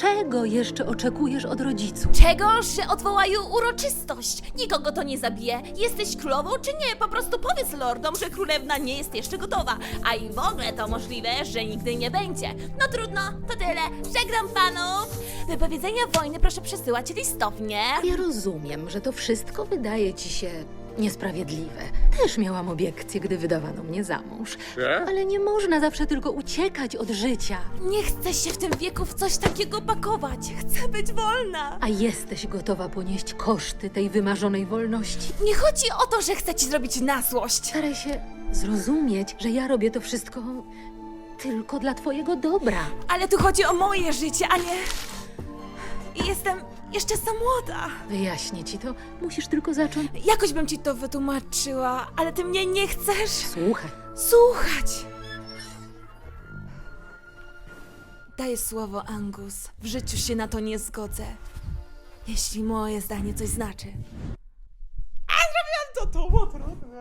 Czego jeszcze oczekujesz od rodziców? Czego, że odwołają uroczystość? Nikogo to nie zabije. Jesteś królową czy nie? Po prostu powiedz lordom, że królewna nie jest jeszcze gotowa. A i w ogóle to możliwe, że nigdy nie będzie. No trudno, to tyle. Żegnam panów. Wypowiedzenia wojny proszę przesyłać listownie. Ja rozumiem, że to wszystko wydaje ci się niesprawiedliwe. Też miałam obiekcje, gdy wydawano mnie za mąż. Ale nie można zawsze tylko uciekać od życia. Nie chcę się w tym wieku w coś takiego pakować. Chcę być wolna. A jesteś gotowa ponieść koszty tej wymarzonej wolności? Nie chodzi o to, że chcę ci zrobić na złość. Staraj się zrozumieć, że ja robię to wszystko tylko dla twojego dobra. Ale tu chodzi o moje życie, a nie... I Jestem jeszcze za młoda. Wyjaśnię ci to, musisz tylko zacząć Jakoś bym ci to wytłumaczyła, ale ty mnie nie chcesz słuchać. słuchać. Daję słowo, Angus. W życiu się na to nie zgodzę. Jeśli moje zdanie coś znaczy. To to było trudne.